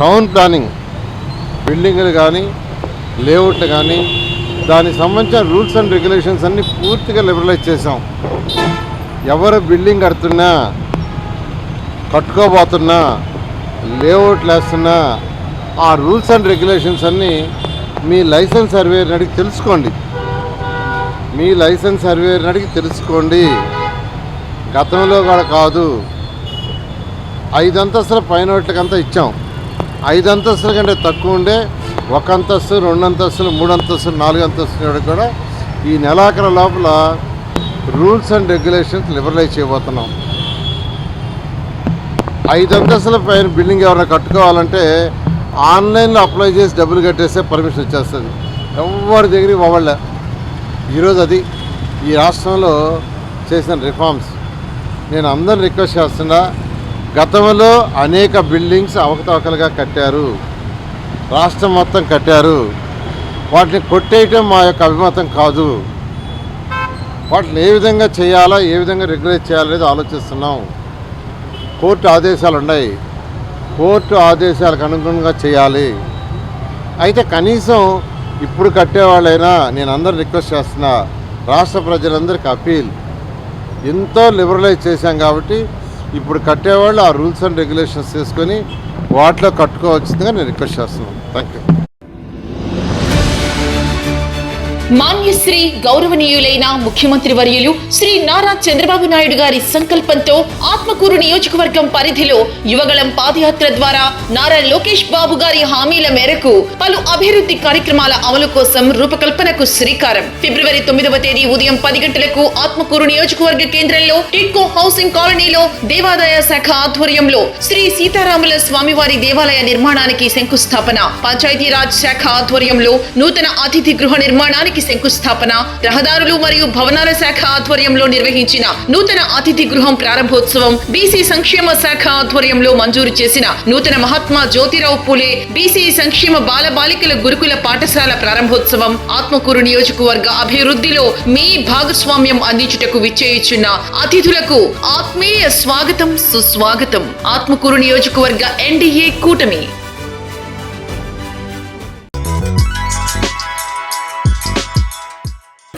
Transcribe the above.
Town planning. బిల్డింగ్లు కానీ లేఅవుట్లు కానీ దానికి సంబంధించిన రూల్స్ అండ్ రెగ్యులేషన్స్ అన్నీ పూర్తిగా లిబరలైజ్ చేసాం ఎవరు బిల్డింగ్ కడుతున్నా కట్టుకోబోతున్నా లేఅవుట్లు వేస్తున్నా ఆ రూల్స్ అండ్ రెగ్యులేషన్స్ అన్నీ మీ లైసెన్స్ సర్వేని అడిగి తెలుసుకోండి. మీ లైసెన్స్ సర్వేని అడిగి తెలుసుకోండి. గతంలో కూడా కాదు ఐదు అంతస్తుల పైన అంతా ఇచ్చాం. ఐదు అంతస్తుల కంటే తక్కువ ఉండే ఒక అంతస్తు రెండు అంతస్తులు మూడు అంతస్తులు నాలుగు అంతస్తులు కూడా ఈ నెలాఖరు లోపల రూల్స్ అండ్ రెగ్యులేషన్స్ లిబరలైజ్ చేయబోతున్నాం. ఐదు అంతస్తుల పైన బిల్డింగ్ ఎవరైనా కట్టుకోవాలంటే ఆన్లైన్లో అప్లై చేసి డబ్బులు కట్టేస్తే పర్మిషన్ వచ్చేస్తుంది. ఎవరి దగ్గరికి పోవాళ్ళ ఈరోజు అది. ఈ రాష్ట్రంలో చేసిన రిఫార్మ్స్. నేను అందరిని రిక్వెస్ట్ చేస్తున్నా గతంలో అనేక బిల్డింగ్స్ అవకతవకలుగా కట్టారు. రాష్ట్రం మొత్తం కట్టారు. వాటిని కొట్టేయటం మా యొక్క అభిమతం కాదు. వాటిని ఏ విధంగా చేయాలా ఏ విధంగా రెగ్యులేట్ చేయాలనేది ఆలోచిస్తున్నాం. కోర్టు ఆదేశాలు ఉన్నాయి. కోర్టు ఆదేశాలకు అనుగుణంగా చేయాలి. అయితే కనీసం ఇప్పుడు కట్టేవాళ్ళైనా నేను అందరు రిక్వెస్ట్ చేస్తున్నా రాష్ట్ర ప్రజలందరికీ అప్పీల్. ఎంతో లిబరలైజ్ చేశాం కాబట్టి ఇప్పుడు కట్టేవాళ్ళు ఆ రూల్స్ అండ్ రెగ్యులేషన్స్ తీసుకొని వాటిలో కట్టుకోవచ్చుగా నేను రిక్వెస్ట్ చేస్తున్నాను. థ్యాంక్ యూ మాన్యశ్రీ గౌరవనీయులైన ముఖ్యమంత్రి వర్యులు శ్రీ నారా చంద్రబాబు నాయుడు గారి సంకల్పంతో ఆత్మకూరు నియోజకవర్గం పరిధిలో యువగళం పాదయాత్ర ద్వారా నారా లోకేష్ బాబు గారి హామీల మేరకు పలు అభివృద్ధి కార్యక్రమాల అమలు కోసం రూపకల్పనకు శ్రీకారం. ఫిబ్రవరి తొమ్మిదవ తేదీ ఉదయం పది గంటలకు ఆత్మకూరు నియోజకవర్గ కేంద్రంలో టిడ్కో హౌసింగ్ కాలనీలో దేవాదాయ శాఖ ఆధ్వర్యంలో శ్రీ సీతారాముల స్వామివారి దేవాలయ నిర్మాణానికి శంకుస్థాపన. పంచాయతీరాజ్ శాఖ ఆధ్వర్యంలో నూతన అతిథి గృహ నిర్మాణానికి శంకుస్థాపన రహదారులు మరియు భవనాల శాఖ ఆధ్వర్యంలో నిర్వహించిన నూతన అతిథి గృహం ప్రారంభోత్సవం బీసీ సంక్షేమ శాఖ ఆధ్వర్యంలో మంజూరు చేసిన నూతన మహాత్మా జ్యోతిరావు పూలే బీసీ సంక్షేమ బాల బాలికల గురుకుల పాఠశాల ప్రారంభోత్సవం ఆత్మకూరు నియోజకవర్గ అభివృద్ధిలో మీ భాగస్వామ్యం అందించుటకు విచ్చేయుచున్న అతిథులకు ఆత్మీయ స్వాగతం సుస్వాగతం. ఆత్మకూరు నియోజకవర్గ ఎన్డీఏ కూటమి.